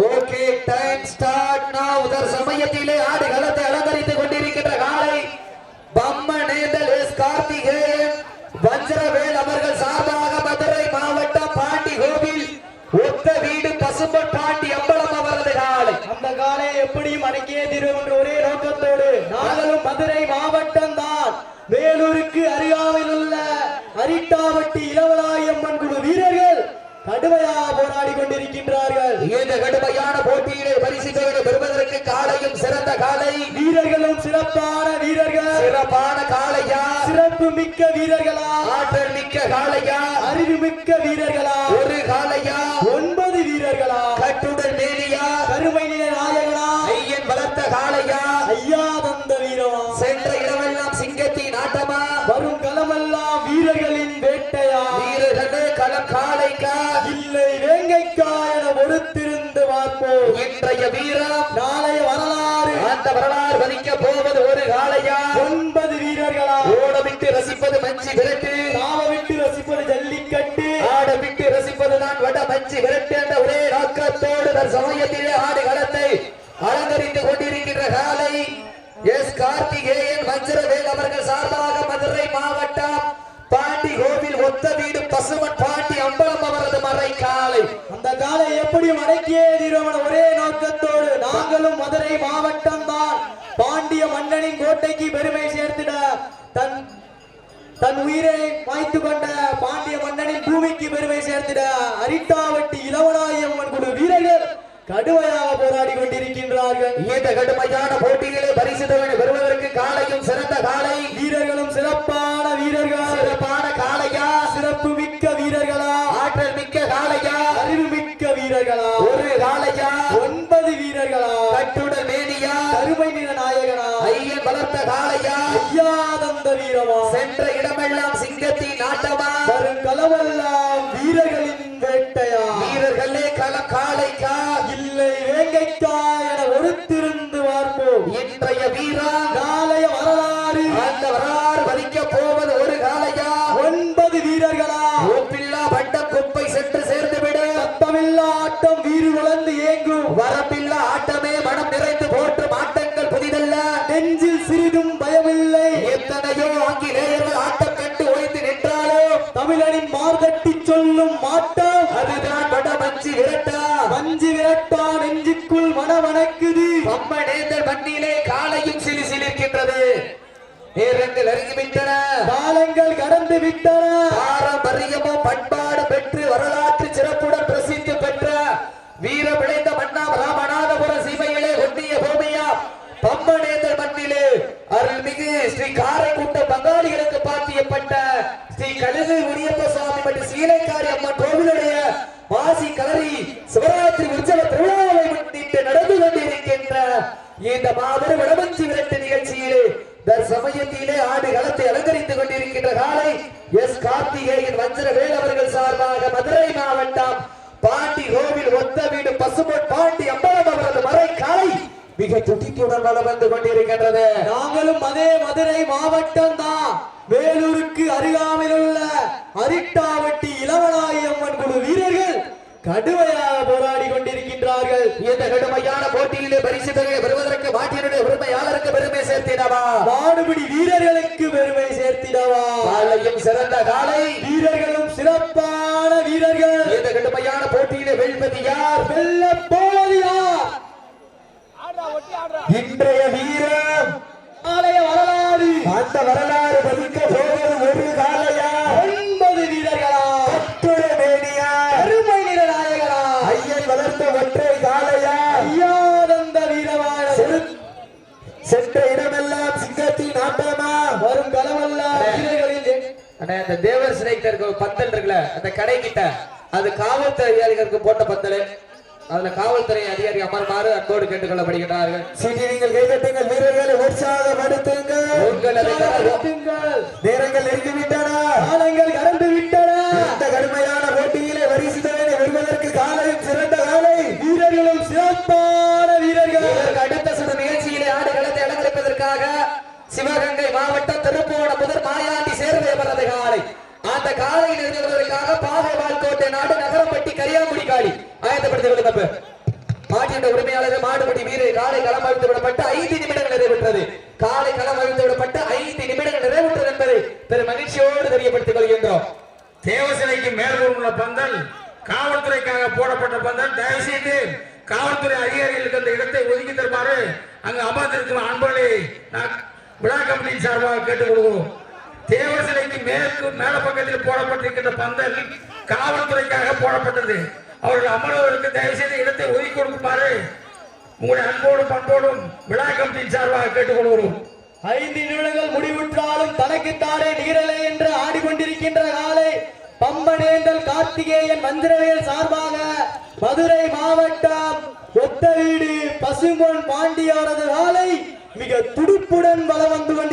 Okay time start நவ சமயத்திலே ஆடு களத்தை அலங்கரித்துக் கொண்டிருக்கின்ற காலை பம்ம நேந்தல் எஸ் கார்த்திகேயன் வஞ்சரவேல் அவர்கள் சார்பாக மதுரை மாவட்டம் பாண்டி கோவில் ஒத்த வீடு பசும்பன் பாண்டி அம்பலம் அவரது காலை. அந்த காலை எப்படியும் அடக்கியே தீரும் என்ற ஒரே நோக்கத்தோடு நாங்களும் மதுரை மாவட்டம் கடுமையாக போராடி கொண்டிருக்கின்றார்கள். இந்த கடுமையான போட்டியிலே பரிசுகளை பெறுவதற்கு காலையும் சிறந்த காலை. வீரர்களும் சிறப்பான வீரர்கள். சிறப்பான காளையா சிறப்பு மிக்க வீரர்களா? ஆற்றல் மிக்க காளையா அறிவு மிக்க வீரர்களா? களம் காளைக்கா இல்லை வேங்கைக்கா என பொறுத்திருந்து பார்ப்போம் இன்றைய வீரம். நாளைய வரலாறு. அந்த வரலாறு வதிக்க போவது ஒரு காளையா? ஒன்பது வீரர்களா? ஓட விட்டு ரசிப்பது மஞ்சி விரட்டு. நாம விட்டு ரசிப்பது ஜல்லிக்கட்டு. ஆட விட்டு ரசிப்பது நான் வட மஞ்சி விரட்டு என்ற ஒரே நோக்கத்தோடு சமயத்திலே ஆடு களத்தை அலங்கரித்துக் கொண்டிருக்கின்ற காலை எஸ் கார்த்திகேயன் வஜ்ரவேல் அவர்கள் சார்பாக மதுரை மாவட்டம் பாண்டி கோவில் ஒத்த வீடு பசுமன் எப்படியும் அடக்கியே தீரவன ஒரே நோக்கத்தோடு நாங்களும் மதுரை மாவட்டம் தான் பாண்டிய மன்னனின் கோட்டைக்கு பெருமை சேர்த்திட தன் தன் உயிரை மாய்த்து கொண்ட பாண்டிய மன்னனின் பூமிக்கு பெருமை சேர்த்திட அரிட்டாவட்டி இளவனாயம்மன் குழு வீரர்கள் கடுமையாக போராடி கொண்டிருக்கின்றார்கள். இந்த கடுமையான போட்டியிலே பரிசுத்தவனை பெறுவதற்கு காலையும் சிறந்த காலை சென்ற இடமெல்லாம் எத்தனையோ ஆங்கிலேயர்கள் ஆட்டம் கண்டு ஓய்ந்து நின்றாலும் தமிழனின் மார்கட்டி சொல்லும் மாட்டம். அதுதான் வடமஞ்சி விரட்டா. மஞ்சு விரட்டா நெஞ்சுக்குள் மனவனக்குது பம்மனேந்தல் மண்ணிலே காலையும் சிலி சிலிர்க்கின்றது. நேரங்கள் அருகிவிட்டன. காலங்கள் கடந்து விட்டன. பாரம்பரியமும் பண்பாடு பெற்று வரலாற்று சிறப்புடன் பிரசித்தி பெற்ற வீர மாவட்டம் தான் வேலூருக்கு அருகாமையில் உள்ள அரிட்டாவட்டி இளவனாயம்மன் குழு வீரர்கள் கடுமையாக போராடி கொண்டிருக்கின்றார்கள். இந்த கடுமையான போட்டியிலே பரிசு தொகையை பெறுவதற்கு மாட்டினுடைய உரிமையாளருக்கு பெருமை சேர்த்தினவா மாடுபிடி வீரர்களுக்கு பெருமை சேர்த்திடவா? காலையும் சிறந்த காலை. வீரர்களும் சிறப்பான வீரர்கள். இந்த கடுமையான போட்டியிலே வெல்வது யார்? வெல்ல போவது யார்? இன்றைய அந்த வரலாறு பதிக்க போவது ஒரு காலையா? ஒன்பது வீரர்களா? அத்துணை மேனியா? அருமை நிற நாயகனா ஐயன் வளர்த்த ஒற்றை காலையா? ஐயாதந்த வீரமான சென்ற இடமெல்லாம் சிங்கத்தின் ஆட்டமா? வரும் களமல்ல வீரர்களில் அண்ணா அந்த தேவர் சிலைக்கிட்ட இருக்க பந்தல் இருக்குல்ல அந்த கடை கிட்ட அது காவல்துறை அதிகாரிகளுக்கு போட்ட பந்தல். அதுல காவல்துறை அதிகாரி அமர்மாறு அன்போடு கேட்டுக்கொள்ளப்படுகிறார்கள் சரி நீங்கள் கைதட்டுங்கள். வீரர்களை உற்சாகப்படுத்துங்கள். நேரங்கள் நெருங்கிவிட்டன. காலங்கள் கடந்து விட்டன இந்த கடுமையான போட்டியிலே வரிசுதனை வெல்வதற்கு காலையும் சிறந்த காலை வீரர்களும் சிறப்பான வீரர்கள். அடுத்த சுடு நிகழ்ச்சியிலே ஆடு களத்தை அலங்கரிப்பதற்காக சிவகங்கை மாவட்டம் திருப்போண முதல் மாயாண்டி சேர்வை அவரது காலை. அந்த காலை நிறுத்துவதற்காக பாகவால் கோட்டை நாடு நகரப்பட்டி கரியாங்குடி காளி. ஆயத்தப்படுத்திக் கொள்ளுங்க மாட்டின் உரிமையாளர் மாடுபடி வீரர் காலை களம் அழுத்து விடப்பட்டு ஐந்து நிமிடங்கள் நிறைவேற்றது. காலை களம் அழுத்து விடப்பட்டு ஐந்து நிமிடங்கள் நிறைவேற்றது என்பதை பெரும் மகிழ்ச்சியோடு தெரியப்படுத்திக் கொள்கின்றோம். உள்ள பந்தல் காவல்துறைக்காக போடப்பட்ட பந்தல் தயவு செய்து காவல்துறை அதிகாரிகளுக்கு அந்த இடத்தை ஒதுக்கி தருமாறு அங்கு அமர்ந்திருக்கும் அன்பர்களை விழா கமிட்டியின் சார்பாக கேட்டுக்கொள்கிறோம். தேவசிலைக்கு மேற்கு மேல பக்கத்தில் போடப்பட்டிருக்கின்ற பந்தல் காவல்துறைக்காக போடப்பட்டது. அவர்கள் அமர்வதற்கு தயவு செய்து இடத்தை ஒதுக்கி கொடுக்குமாறு உங்களுடைய அன்போடும் பண்போடும் விழா கமிட்டியின் சார்பாக கேட்டுக்கொள்கிறோம். ஐந்து நிமிடங்கள் முடிவுற்றாலும் தனக்குத்தானே நீரலை என்று ஆடிக்கொண்டிருக்கின்ற காலை பம்பனேந்தல் கார்த்திகேயன் மந்திரவேல் சார்பாக மதுரை மாவட்டம் ஒத்த வீடு பசும்பொன் பாண்டியாரது காலை மிக துடுப்புடன் வலம் வந்து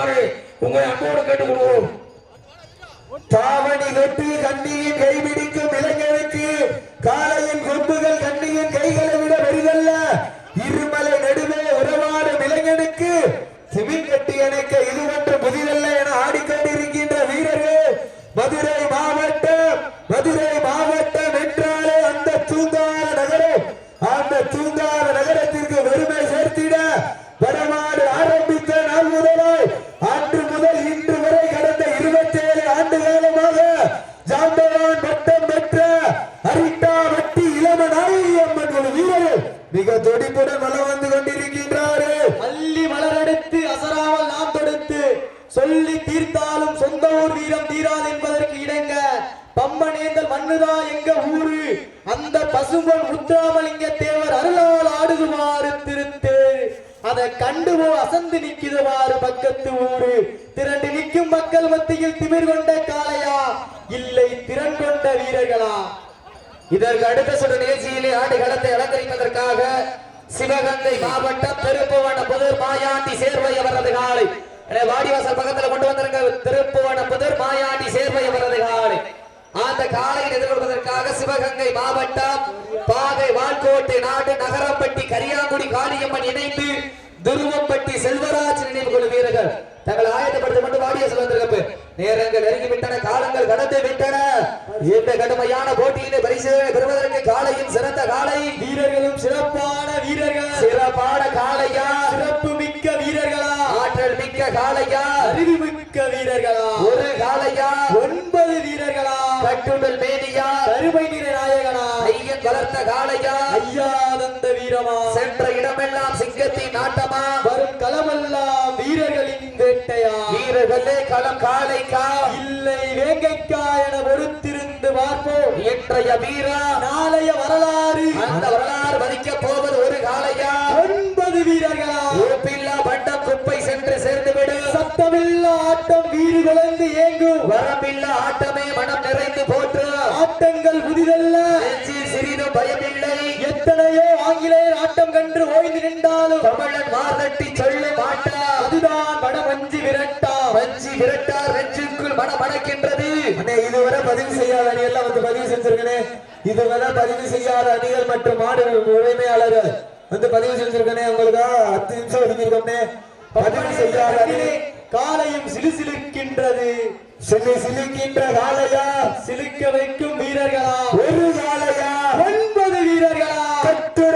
ஒதுக்கி உங்களை அன்போடு கேட்டுக் கொள்வோம் தாவணி வெட்டி கண்ணியின் மிக துடிப்புடன் வலம் வந்து கொண்டிருக்கின்றாரு. மல்லி மலரெடுத்து அசராமல் நாம் தொடுத்து சொல்லி தீர்த்தாலும் சொந்த ஊர் வீரம் தீராது என்பதற்கு இடங்க பம்பனேந்தல் மண்ணுதா எங்க ஊரு? அந்த பசும்பொன் முத்துராமலிங்க தேவர் அருளால் ஆடுதுமாறு திருத்து அதை கண்டுபோ அசந்து நிக்குதுவாறு பக்கத்து ஊரு. திரண்டு நிற்கும் மக்கள் மத்தியில் திமிர் கொண்ட காளையா? இல்லை திறன் கொண்ட வீரர்களா? இதற்கு அடுத்த சுற்று நிகழ்ச்சியிலே ஆண்டு களத்தை அலங்கரிப்பதற்காக சிவகங்கை மாவட்டம் திருப்புவன புதூர் மாயாண்டி சேர்வை அவரது காலை. வாடிவாசல் பக்கத்துல கொண்டு வந்திருக்க திருப்புவன புதூர் மாயாண்டி சேர்வை அவரது காலை. அந்த காலையில் எதிர்கொள்வதற்காக சிவகங்கை மாவட்டம் பாகை வால்கோட்டை நாடு நகரப்பட்டி கரியாங்குடி காளியம்மன் இணைந்து துருவப்பட்டி செல்வராஜ் நினைவு குழு வீரர்கள் தங்கள் ஆயத்தப்படுத்தி கொண்டு வாடிவாசல் வந்திருக்க நேரங்கள் நெருங்கி விட்டன காலங்கள் கடந்து விட்டன. இந்த கடுமையான போட்டியிலே பரிசு பெறுவதற்கு காலையும் சிறந்த காலை வீரர்களும் சிறப்பான வீரர்கள். சிறப்பான காளையா? சிறப்பு மிக்க வீரர்களா? ஆற்றல் மிக்க காளையா? அறிவு மிக்க வீரர்களா? ஒரு காளையா? ஒன்பது வீரர்களா? கட்டுடல் மேனியா? கருமை நிற நாயகனா? ஐயன் வளர்த்த காளையா? ஐயா தந்த வீரமா? சென்ற இடமெல்லாம் சிங்கத்தின் நாட்டமா வீரர்களே களம் காளைக்கா இல்லை வேங்கைக்கா என பொறுத்திருந்து பார்ப்போம். இன்றைய வீரா. நாளைய வரலாறு. அந்த வரலாறு மதிக்க போவது ஒரு காளையா ஒன்பது வீரர்களா? உறுப்பில்லா பட்டம் குப்பை சென்று சேர்ந்து விடு சத்தமில்லா ஆட்டம் வீறு குழந்து ஏங்கும். வரம்பில்லா ஆட்டமே மனம் நிறைந்து போற்று. ஆட்டங்கள் புதிதல்ல. சிறிதும் பயமில்லை. எத்தனையோ ஆங்கிலேயர் ஆட்டம் கண்டு ஓய்ந்து நின்றாலும். தமிழன் மார்தட்டி சொல்ல மாட்டா அதுதான் விரட்டா வஞ்சி விரட்டார் நெஞ்சுக்குள் மனம் அடக்கின்றது அண்ணே இதுவரை பதிவு செய்யாத அணியெல்லாம் வந்து பதிவு செஞ்சிருக்கனே. இதுவரை பதிவு செய்யாத அணிகள் மற்றும் மாடு உரிமையாளர்கள் வந்து பதிவு செஞ்சிருக்கனே உங்களுக்கு பத்து நிமிஷம் ஒதுக்கியிருக்கோம்னே. பதிவு செய்யாத அணி காலையும் சிலுசிலுக்கின்றது. சிலி சிலிக்கின்ற காளையா? சிலுக்க வைக்கும் வீரர்களா? ஒரு காளையா? ஒன்பது வீரர்களா? கட்டுரை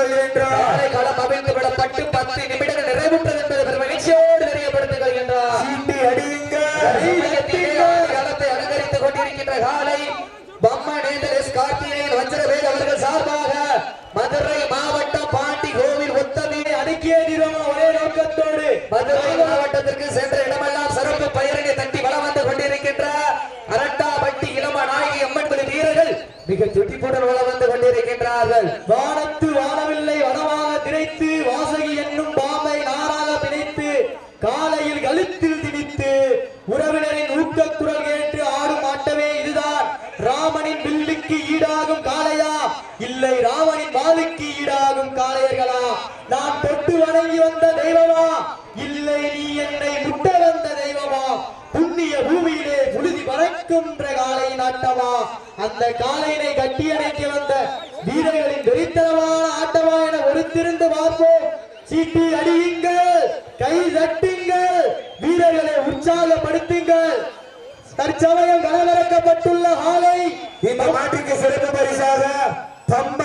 வருகின்றார் ராமனின் ஈடாகும் காளையர்களா? நான் தொட்டு வணங்கி வந்த தெய்வமா? இல்லை நீ என்னை முட்ட வந்த தெய்வமா? புண்ணிய பூமியிலே புழுதி பறக்கின்ற காலை நாட்டமா? அந்த காலையினை கட்டி அணைக்க வந்த வீரர்களின் வெறித்தனமான ஆட்டமா என ஒருத்திருந்து பார்ப்போம். சீட்டி அடியுங்கள் கை தட்டுங்கள் வீரர்களை உற்சாகப்படுத்துங்கள். தற்சமயம் கலவரக்கப்பட்டுள்ள ஆலை இந்த மாட்டுக்கு சிறப்பு பரிசாக பம்ப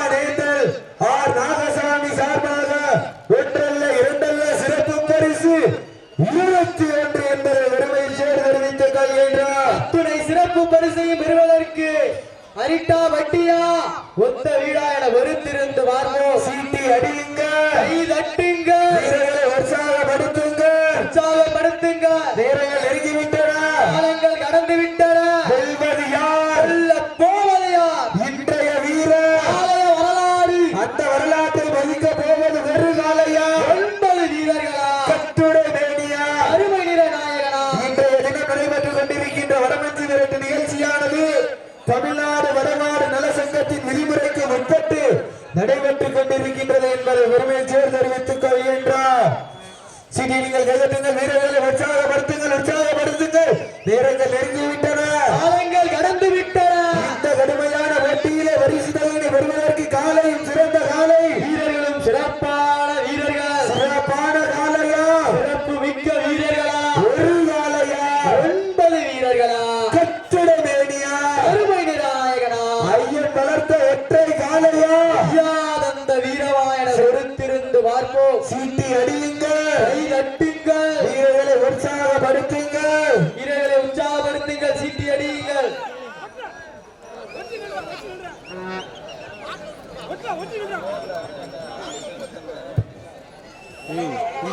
உற்சாகப்படுத்துங்க நேரங்கள் நெருங்கிவிட்டன. காலங்கள் கடந்து விட்டன வெல்வது யார் வெல்ல போவது யார் இன்றைய வீரர். ஆலய வரலாறு. அந்த வரலாற்றை மதிக்க போவது வெறு காலையா? ஒன்பது வீரர்களா? கட்டுரை மேனியா? அருமை நிற நாயகனா? இன்றைய தினம் நடைபெற்றுக் கொண்டிருக்கின்ற வடமஞ்சி விரட்டு நிகழ்ச்சியானது தமிழ்நாடு வடநாடு நலசங்கத்தின் விதிமுறைக்கு உட்பட்டு நடைபெற்றுக் கொண்டிருக்கின்றது என்பதை பெருமை சேர்ந்து அறிவித்துக் கொள்கின்றார். சிடி நீங்கள் கைதட்டுங்கள். வீரர்களை உற்சாகப்படுத்துங்கள் நேரங்கள்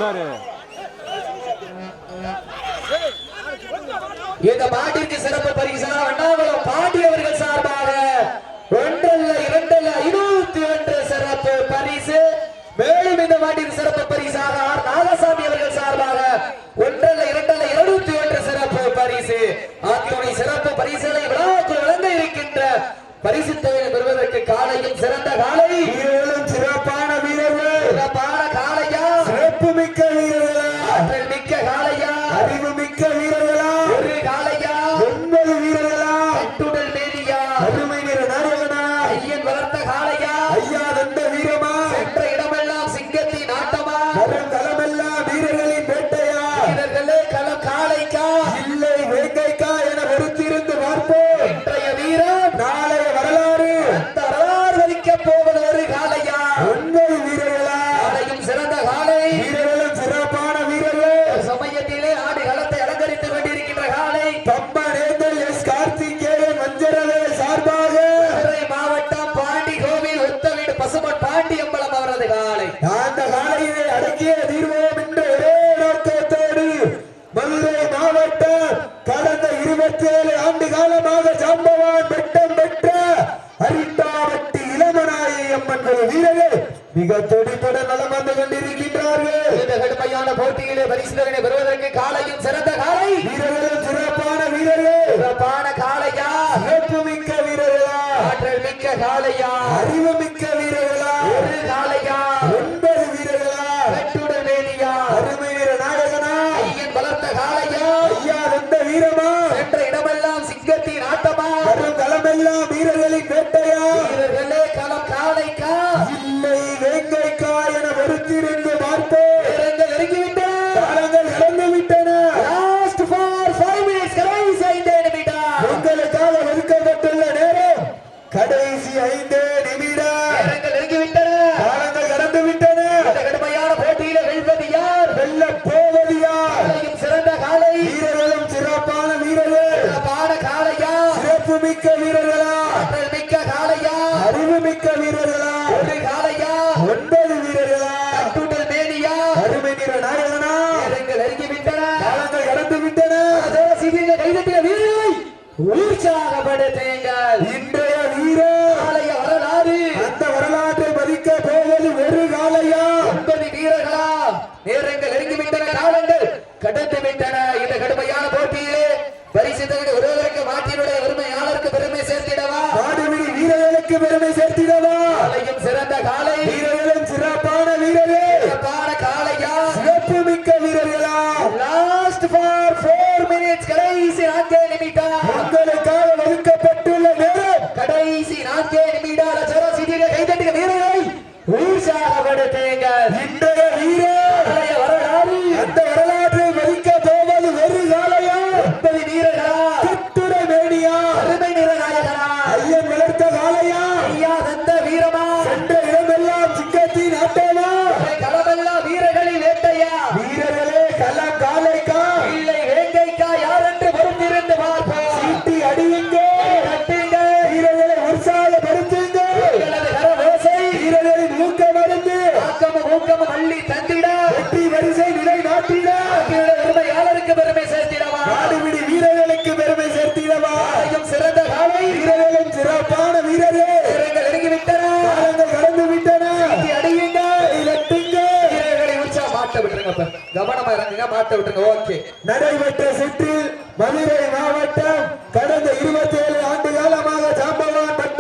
வந்தாரு. இந்த பாட்டிற்கு சிறப்பு பரிசாக அண்ணாமலம் பாட்டி அவர்கள் சார்பாக ஒன்றல்ல இரண்டல்ல இருபத்தி ஒன்று சிறப்பு பரிசு. மேலும் இந்த பாட்டிற்கு சிறப்பு பரிசாக ஆர் நாகசாமி அவர்கள் சார்பாக ஒன்றல்ல இரண்டல்ல இருநூத்தி ஒன்று சிறப்பு பரிசு. அத்துணை சிறப்பு பரிசுகளை விழாவுக்குள் வழங்க இருக்கின்ற பரிசு தேவை பெறுவதற்கு காலையும் சிறந்த காலை. வந்து கொண்டிருக்கின்றார்கள். இந்த கடுமையான போட்டியிலே பரிசுதனை பெறுவதற்கு காளையும் சிறந்த காளை வீரர்களும் சிறப்பான வீரர்கள். கைதட்டிய வீரரை உற்சாகப்படுத்துங்கள். இன்றைய வீரர் நாளைய வரலாறு. அந்த வரலாற்றை மதிக்க போவது ஒரு காலையா ஒன்பது வீரர்களா? நேரங்கள் நெருங்கிவிட்டன காலங்கள் கடந்து விட்டன இந்த கடுமையான போட்டியிலே பரிசு தகுதி ஒருவருக்கு மாற்றினுடைய பெருமையாளருக்கு பெருமை சேர்த்திடவா? வீரர்களுக்கு பெருமை சேர்த்திடவா? நான்கு நிமிடம். உங்களுக்காக பேசாதீங்க மாத்த விட்டுருங்க. ஓகே. நடைபெற்ற